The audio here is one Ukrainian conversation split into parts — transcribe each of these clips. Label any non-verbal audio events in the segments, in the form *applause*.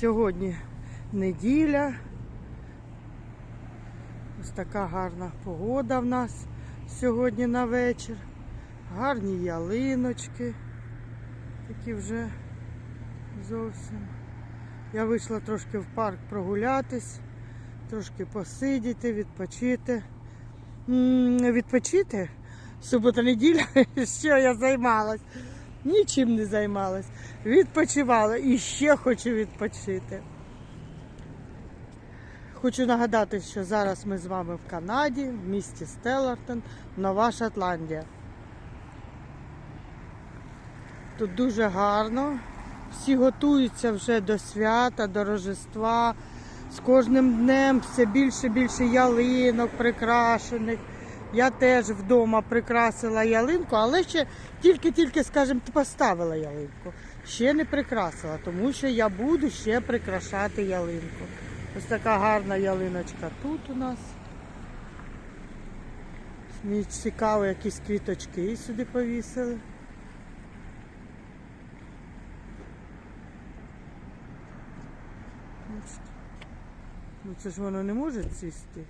Сьогодні неділя. Ось така гарна погода в нас сьогодні на вечір. Гарні ялиночки. Такі вже зовсім. Я вийшла трошки в парк прогулятись, трошки посидіти, відпочити. М, Відпочити? Субота неділя, *laughs* що я займалась? Нічим не займалась. Відпочивала і ще хочу відпочити. Хочу нагадати, що зараз ми з вами в Канаді, в місті Стеллартон, Нова Шотландія. Тут дуже гарно. Всі готуються вже до свята, до Рождества. З кожним днем все більше більше ялинок прикрашених. Я теж вдома прикрасила ялинку, але ще тільки-тільки, скажімо, поставила ялинку. Ще не прикрасила, тому що я буду ще прикрашати ялинку. Ось така гарна ялиночка тут у нас. Мені цікаво, якісь квіточки сюди повісили. Ну це ж воно не може цвісти.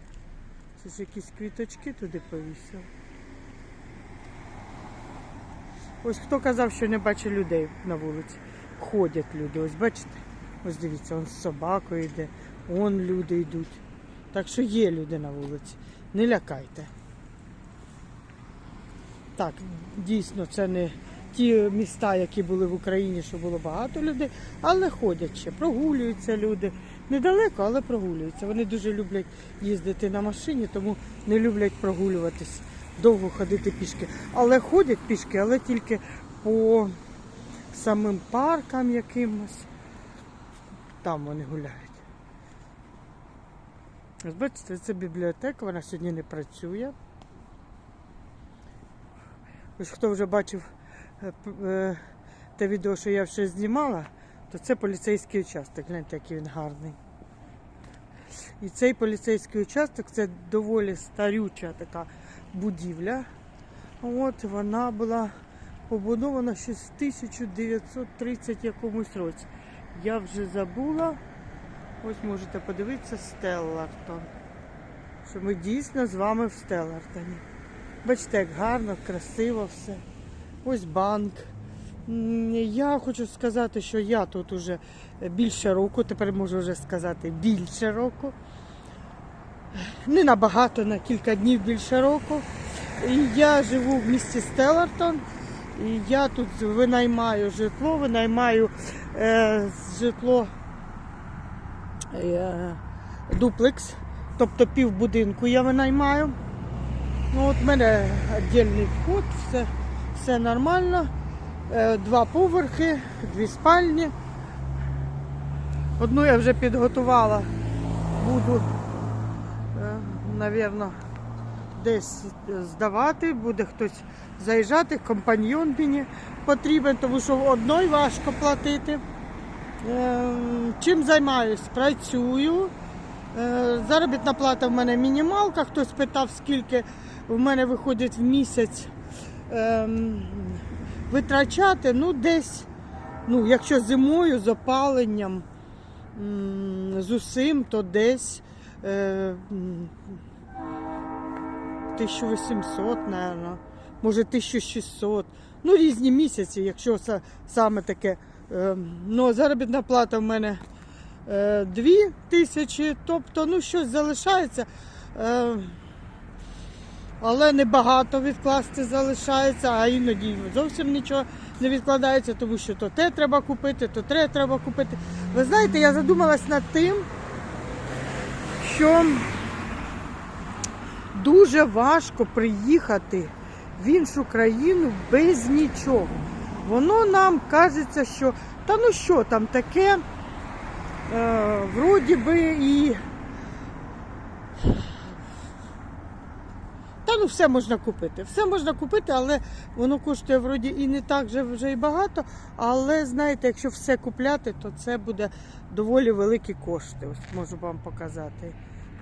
Це ж якісь квіточки туди повісили. Ось хто казав, що не бачить людей на вулиці. Ходять люди, ось бачите? Ось дивіться, он з собакою йде, он люди йдуть. Так що є люди на вулиці. Не лякайте. Так, дійсно, це не ті міста, які були в Україні, що було багато людей, але ходять ще, прогулюються люди. Недалеко, але прогулюються. Вони дуже люблять їздити на машині, тому не люблять прогулюватись, довго ходити пішки. Але ходять пішки, але тільки по самим паркам якимось. Там вони гуляють. Бачите, це бібліотека, вона сьогодні не працює. Ось хто вже бачив е, е, те відео, що я ще знімала, то це поліцейський участок. Гляньте, який він гарний. І цей поліцейський участок це доволі старюча така будівля. От вона була побудована ще з 1930 якомусь році. Я вже забула. Ось можете подивитися Стеллартон. Що ми дійсно з вами в Стеллартоні. Бачите, як гарно, красиво все. Ось банк. Я хочу сказати, що я тут уже більше року, тепер можу вже сказати більше року. Не набагато, на кілька днів більше року. І я живу в місті Стеллартон. І я тут винаймаю житло, винаймаю е, житло е, дуплекс, тобто пів будинку я винаймаю. Ну, от в мене віддільний вход, все, все нормально. Е, Два поверхи, дві спальні. Одну я вже підготувала, буду, е, напевно, десь здавати, буде хтось заїжджати, компаньйон мені потрібен, тому що одної важко платити. Е, Чим займаюсь? Працюю. Заробітна плата в мене мінімалка. Хтось питав, скільки в мене виходить в місяць ем, витрачати. Ну, десь, ну, якщо зимою з опаленням, з усім, то десь е, м, 1800, напевно, може 1600. Ну, різні місяці, якщо саме таке. Е, ну, заробітна плата в мене е, 2 тисячі, тобто ну, щось залишається. Е, але небагато відкласти залишається, а іноді зовсім нічого не відкладається, тому що то те треба купити, то те треба купити. Ви знаєте, я задумалась над тим, що дуже важко приїхати в іншу країну без нічого. Воно нам кажеться, що та ну що там таке, е, вроді би і. Ну все можна купити. Все можна купити, але воно коштує вроді і не так же вже і багато. Але знаєте, якщо все купляти, то це буде доволі великі кошти. Ось можу вам показати.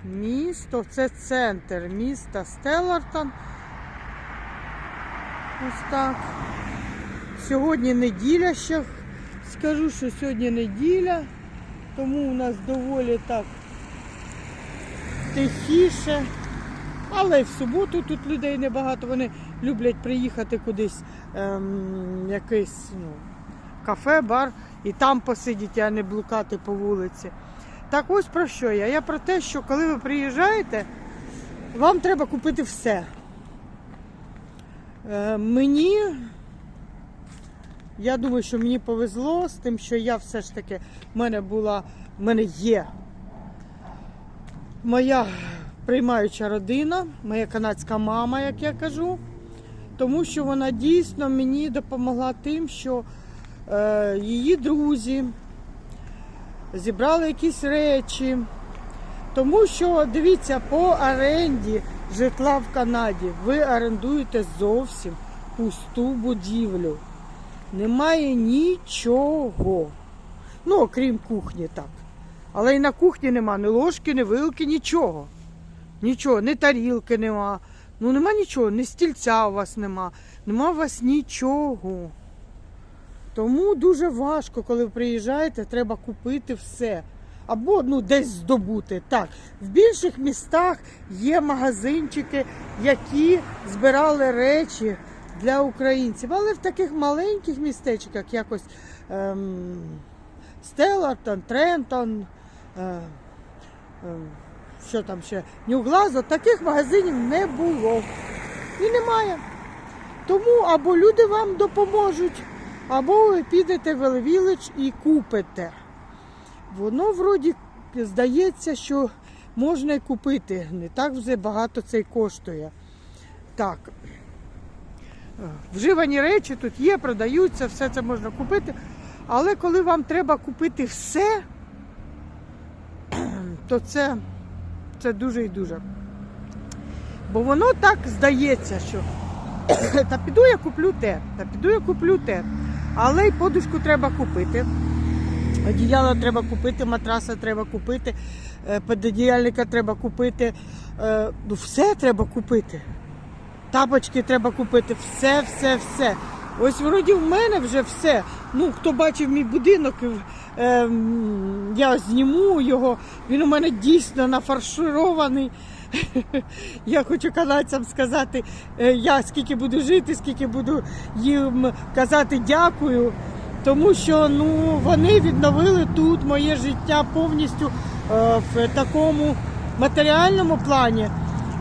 Місто, це центр міста Стеллартон. Ось так. Сьогодні неділя ще. Скажу, що сьогодні неділя. тому у нас доволі так тихіше. Але в суботу тут людей небагато. Вони люблять приїхати кудись ем, якийсь ну, кафе, бар і там посидіти, а не блукати по вулиці. Так ось про що я? Я про те, що коли ви приїжджаєте, вам треба купити все. Е, мені, я думаю, що мені повезло з тим, що я все ж таки, в мене була, в мене є моя приймаюча родина, моя канадська мама, як я кажу, тому що вона дійсно мені допомогла тим, що е, її друзі зібрали якісь речі. Тому що, дивіться, по оренді житла в Канаді ви орендуєте зовсім пусту будівлю. Немає нічого. Ну, окрім кухні, так. Але і на кухні нема ні ложки, ні вилки, нічого. Нічого, ні тарілки нема. Ну нема нічого, ні стільця у вас нема, нема у вас нічого. Тому дуже важко, коли ви приїжджаєте, треба купити все. Або ну, десь здобути. Так, в більших містах є магазинчики, які збирали речі для українців. Але в таких маленьких містечках, якось ем, Стеллартон, Трентон, е, ем, що там ще, Ньюглазо, таких магазинів не було. І немає. Тому або люди вам допоможуть, або ви підете в Елвілич і купите. Воно вроді здається, що можна і купити. Не так вже багато це й коштує. Так. Вживані речі тут є, продаються, все це можна купити. Але коли вам треба купити все, *clears throat* то це, це дуже і дуже. Бо воно так здається, що *coughs* та піду я куплю те, та піду я куплю те. Але й подушку треба купити. Одіяло треба купити, матраса треба купити, е, пододіяльника треба купити. е, Ну, все треба купити. Тапочки треба купити, все, все, все. Ось вроді в мене вже все. Ну, хто бачив мій будинок, е, я зніму його. Він у мене дійсно нафарширований. *laughs* Я хочу канадцям сказати, е, я скільки буду жити, скільки буду їм казати дякую. Тому що ну, вони відновили тут моє життя повністю е, в такому матеріальному плані.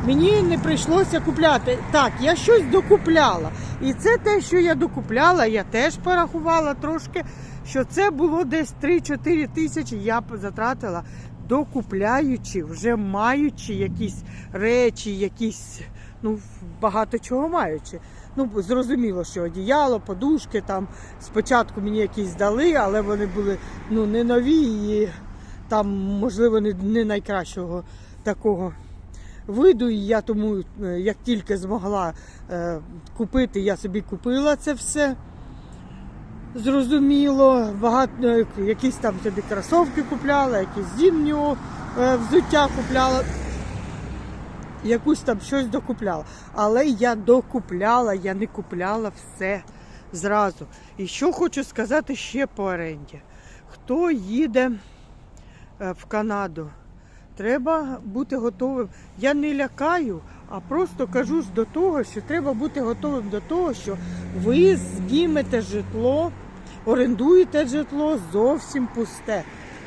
Мені не прийшлося купляти. Так, я щось докупляла. І це те, що я докупляла, я теж порахувала трошки, що це було десь 3-4 тисячі. Я затратила докупляючи, вже маючи якісь речі, якісь, ну, багато чого маючи. Ну, зрозуміло, що одіяло, подушки там спочатку мені якісь дали, але вони були ну, не нові і там, можливо, не, не найкращого такого виду. І я тому, е, як тільки змогла е, купити, я собі купила це все. Зрозуміло, багато е, якісь там собі кросовки купляла, якісь е, взуття купляла якусь там щось докупляла. Але я докупляла, я не купляла все зразу. І що хочу сказати ще по оренді. Хто їде в Канаду, треба бути готовим. Я не лякаю, а просто кажу до того, що треба бути готовим до того, що ви знімете житло, орендуєте житло зовсім пусте.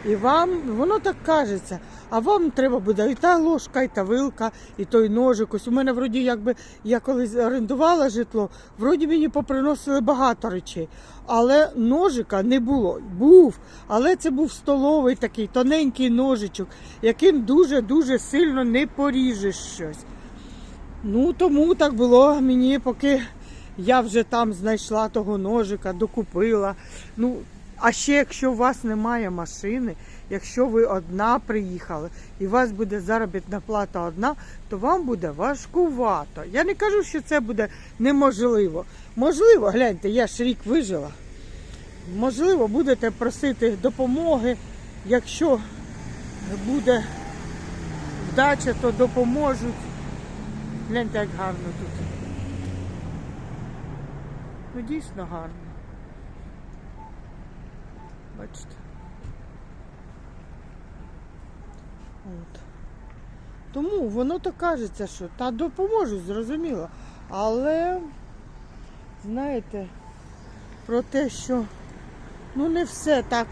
І вам воно так кажеться. А вам треба буде і та ложка, і та вилка, і той ножик. Ось у мене вроді, якби я колись орендувала житло, вроді мені поприносили багато речей. Але ножика не було. Був, але це був столовий такий тоненький ножичок, яким дуже-дуже сильно не поріжеш щось. Ну тому так було мені, поки я вже там знайшла того ножика, докупила. Ну, а ще якщо у вас немає машини, якщо ви одна приїхали і у вас буде заробітна плата одна, то вам буде важкувато. Я не кажу, що це буде неможливо. Можливо, гляньте, я ж рік вижила. Можливо, будете просити допомоги. Якщо буде вдача, то допоможуть. Гляньте, як гарно тут. Ну дійсно гарно. Бачите. Тому воно то кажеться, що та допоможуть, зрозуміло. Але, знаєте, про те, що ну не все так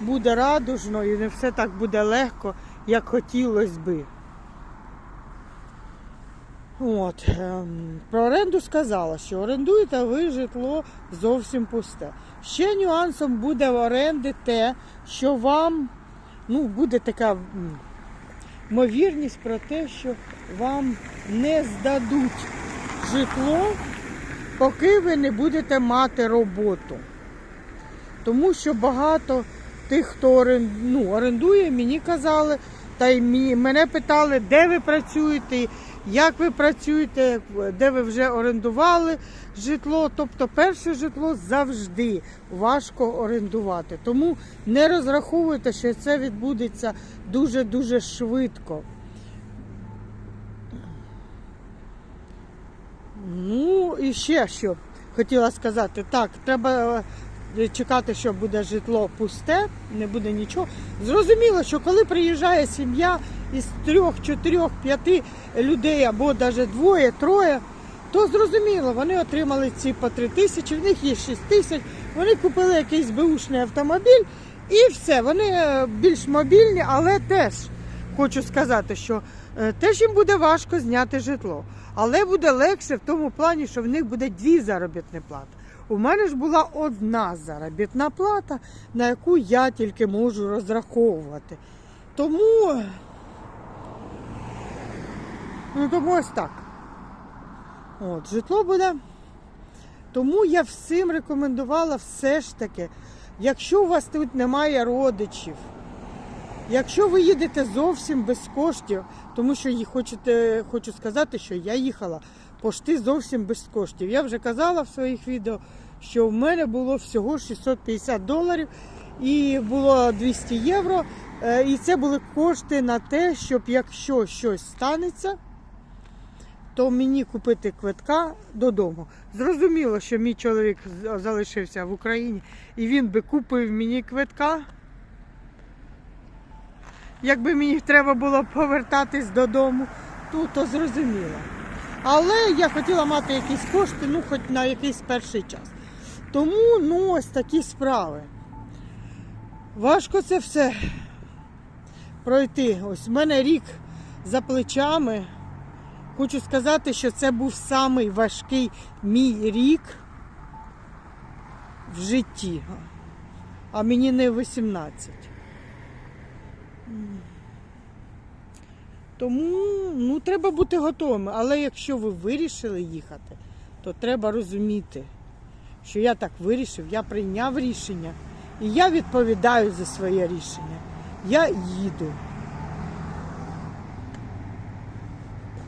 буде радужно і не все так буде легко, як хотілося би. От, ем, про оренду сказала, що орендуєте ви житло зовсім пусте. Ще нюансом буде в оренди те, що вам ну, буде така ймовірність про те, що вам не здадуть житло, поки ви не будете мати роботу. Тому що багато тих, хто орен- ну, орендує, мені казали, та й мене питали, де ви працюєте, як ви працюєте, де ви вже орендували житло. Тобто перше житло завжди важко орендувати. Тому не розраховуйте, що це відбудеться дуже-дуже швидко. Ну і ще що хотіла сказати. Так, треба е, чекати, що буде житло пусте, не буде нічого. Зрозуміло, що коли приїжджає сім'я із трьох, чотирьох, п'яти людей або навіть двоє, троє, то зрозуміло, вони отримали ці по три тисячі, в них є шість тисяч, вони купили якийсь беушний автомобіль і все. Вони е, більш мобільні, але теж хочу сказати, що е, теж їм буде важко зняти житло. Але буде легше в тому плані, що в них буде дві заробітні плати. У мене ж була одна заробітна плата, на яку я тільки можу розраховувати. Тому, ну, тому ось так. От, житло буде. Тому я всім рекомендувала все ж таки, якщо у вас тут немає родичів, Якщо ви їдете зовсім без коштів, тому що хочете, хочу сказати, що я їхала пошти зовсім без коштів. Я вже казала в своїх відео, що в мене було всього 650 доларів і було 200 євро. Е, І це були кошти на те, щоб якщо щось станеться, то мені купити квитка додому. Зрозуміло, що мій чоловік залишився в Україні і він би купив мені квитка. Якби мені треба було повертатись додому, то, то зрозуміло. Але я хотіла мати якісь кошти, ну хоч на якийсь перший час. Тому ну ось такі справи. Важко це все пройти. Ось в мене рік за плечами. Хочу сказати, що це був самий важкий мій рік в житті. А мені не 18. Тому ну, треба бути готовими. Але якщо ви вирішили їхати, то треба розуміти, що я так вирішив, я прийняв рішення. І я відповідаю за своє рішення. Я їду.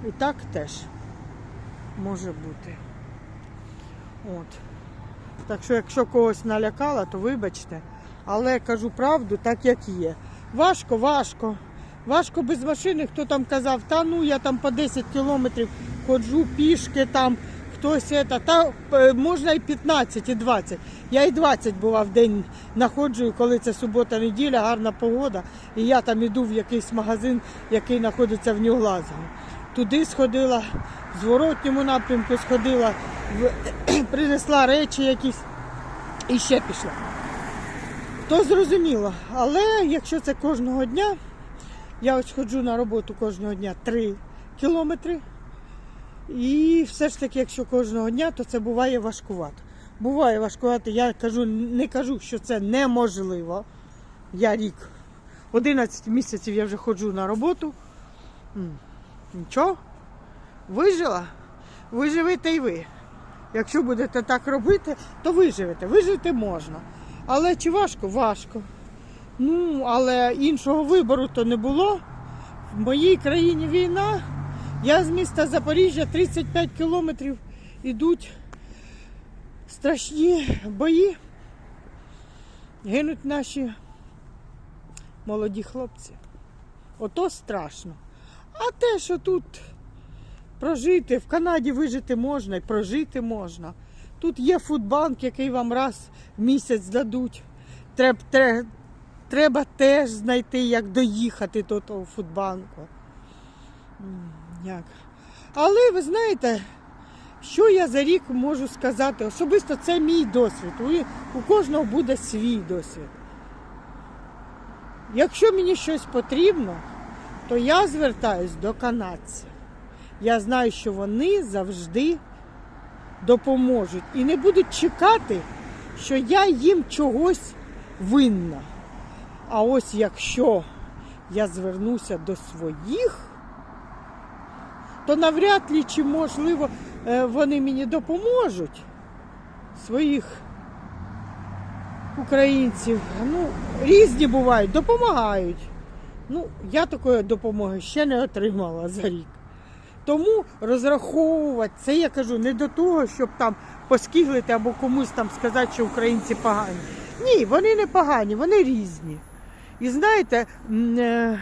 І так теж може бути. От. Так що, якщо когось налякала, то вибачте. Але кажу правду, так як є. Важко, важко. Важко без машини, хто там казав, та ну я там по 10 кілометрів ходжу пішки, там хтось це, та е, можна і 15, і 20. Я і 20 була в день знаходжу, коли це субота-неділя, гарна погода, і я там іду в якийсь магазин, який знаходиться в Нюглазові. Туди сходила, в зворотньому напрямку сходила, в... *clears throat* принесла речі якісь і ще пішла. То зрозуміло. Але якщо це кожного дня, я ось ходжу на роботу кожного дня 3 кілометри. І все ж таки, якщо кожного дня, то це буває важкувато. Буває важкувато. Я кажу, не кажу, що це неможливо. Я рік. 11 місяців я вже ходжу на роботу. Нічого. Вижила. Виживете і ви. Якщо будете так робити, то виживете. Вижити можна. Але чи важко? Важко. Ну, але іншого вибору то не було. В моїй країні війна. Я з міста Запоріжжя 35 кілометрів ідуть страшні бої. Гинуть наші молоді хлопці. Ото страшно. А те, що тут прожити, в Канаді вижити можна і прожити можна. Тут є фудбанк, який вам раз в місяць дадуть. Треб, тре- треба теж знайти, як доїхати до того фудбанку. Як? Але ви знаєте, що я за рік можу сказати? Особисто це мій досвід. У кожного буде свій досвід. Якщо мені щось потрібно, то я звертаюсь до канадців. Я знаю, що вони завжди допоможуть і не будуть чекати, що я їм чогось винна. А ось якщо я звернуся до своїх, то навряд ли чи можливо е, вони мені допоможуть своїх українців. Ну, різні бувають, допомагають. Ну, я такої допомоги ще не отримала за рік. Тому розраховувати це я кажу не до того, щоб там поскіглити або комусь там сказати, що українці погані. Ні, вони не погані, вони різні. І знаєте, е,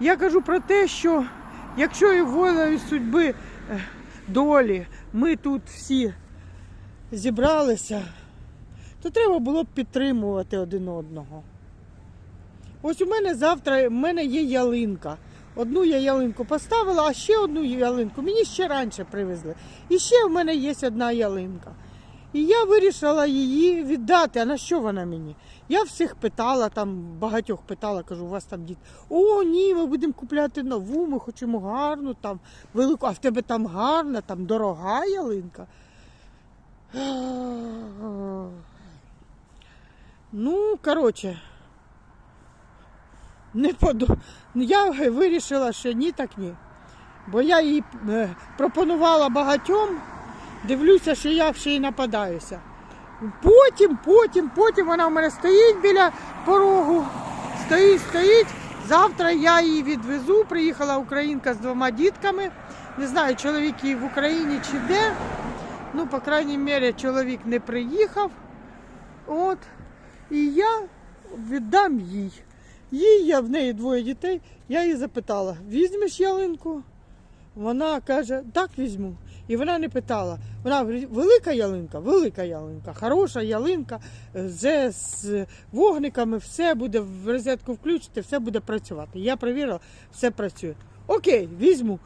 я кажу про те, що якщо і волею судьби е, долі ми тут всі зібралися, то треба було б підтримувати один одного. Ось у мене завтра в мене є ялинка. Одну я ялинку поставила, а ще одну ялинку мені ще раніше привезли. І ще в мене є одна ялинка. І я вирішила її віддати. А на що вона мені? Я всіх питала, там багатьох питала, кажу, у вас там діти. О, ні, ми будемо купляти нову, ми хочемо гарну, там велику, а в тебе там гарна, там дорога ялинка. Ну, коротше, не подо... Я вирішила, що ні, так ні. Бо я їй е, пропонувала багатьом, дивлюся, що я ще й нападаюся. Потім, потім, потім вона в мене стоїть біля порогу, стоїть, стоїть. Завтра я її відвезу. Приїхала українка з двома дітками. Не знаю, чоловік її в Україні чи де. Ну, по крайній мірі, чоловік не приїхав. От. І я віддам їй. Їй, я в неї двоє дітей, я її запитала, візьмеш ялинку? Вона каже, так візьму. І вона не питала. Вона велика ялинка, велика ялинка, хороша ялинка, вже з вогниками, все буде в розетку включити, все буде працювати. Я перевірила, все працює. Окей, візьму.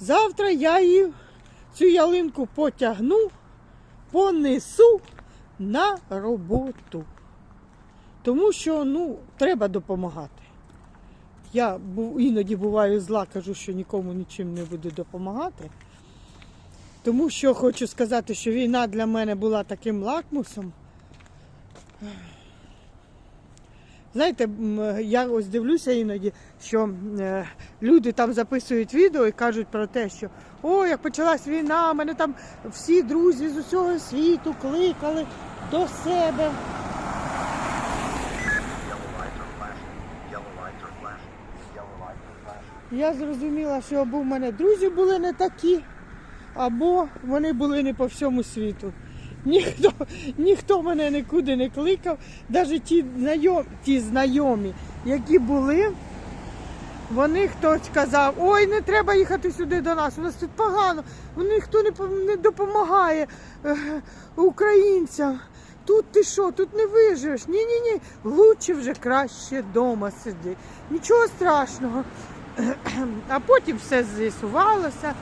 Завтра я її цю ялинку потягну, понесу на роботу. Тому що ну, треба допомагати. Я іноді буваю зла, кажу, що нікому нічим не буду допомагати. Тому що хочу сказати, що війна для мене була таким лакмусом. Знаєте, я ось дивлюся іноді, що е, люди там записують відео і кажуть про те, що о, як почалась війна, мене там всі друзі з усього світу кликали до себе. Я зрозуміла, що або в мене друзі були не такі, або вони були не по всьому світу. Ніхто, ніхто мене нікуди не кликав, навіть ті знайомі, ті знайомі, які були, вони хтось казав, ой, не треба їхати сюди до нас, у нас тут погано, ніхто не, не допомагає е, українцям. Тут ти що, тут не виживеш? Ні-ні ні, лучше вже краще вдома сиди. Нічого страшного. *clears throat* А потім все з'ясувалося,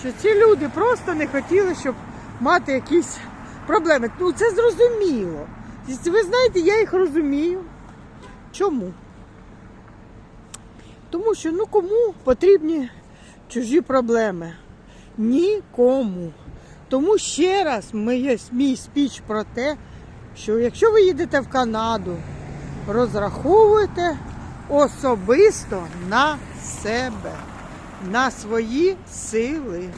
що ці люди просто не хотіли, щоб мати якісь проблеми. Ну це зрозуміло. Ви знаєте, я їх розумію. Чому? Тому що ну кому потрібні чужі проблеми? Нікому. Тому ще раз моє, мій спіч про те, що якщо ви їдете в Канаду, розраховуйте особисто на себе, на свої сили.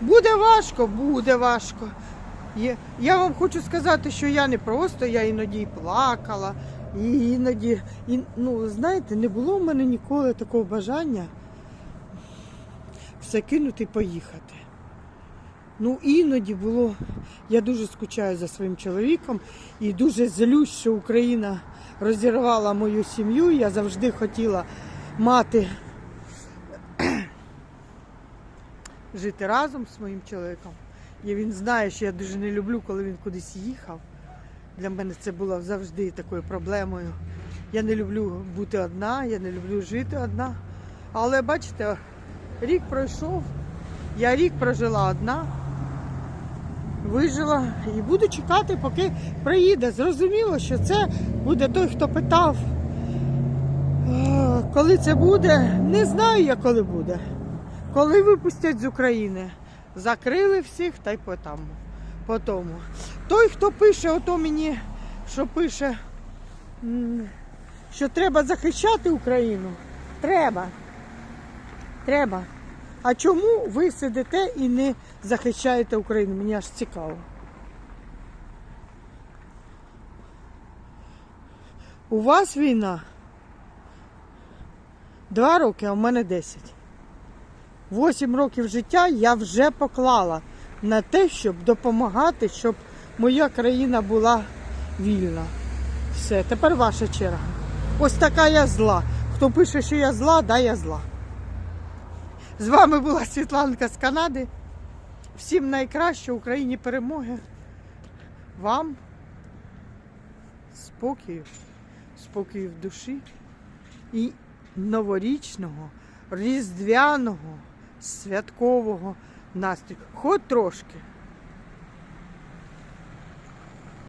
Буде важко, буде важко. Я вам хочу сказати, що я не просто, я іноді і плакала, і іноді, і, ну, знаєте, не було в мене ніколи такого бажання все кинути і поїхати. Ну, іноді було, я дуже скучаю за своїм чоловіком і дуже злюсь, що Україна розірвала мою сім'ю. Я завжди хотіла мати жити разом з моїм чоловіком. І він знає, що я дуже не люблю, коли він кудись їхав. Для мене це було завжди такою проблемою. Я не люблю бути одна, я не люблю жити одна. Але бачите, рік пройшов, я рік прожила одна, вижила і буду чекати, поки приїде. Зрозуміло, що це буде той, хто питав. Е, Коли це буде, не знаю я, коли буде. Коли випустять з України, закрили всіх та й по тому. По тому. Той, хто пише, ото мені, що пише, що треба захищати Україну, треба. Треба. А чому ви сидите і не захищаєте Україну? Мені аж цікаво. У вас війна два роки, а в мене десять. Вісім років життя я вже поклала на те, щоб допомагати, щоб моя країна була вільна. Все, тепер ваша черга. Ось така я зла. Хто пише, що я зла, да, я зла. З вами була Світланка з Канади. Всім найкраще Україні перемоги. Вам спокою, спокою в душі і новорічного, різдвяного, святкового настрою. Хоч трошки.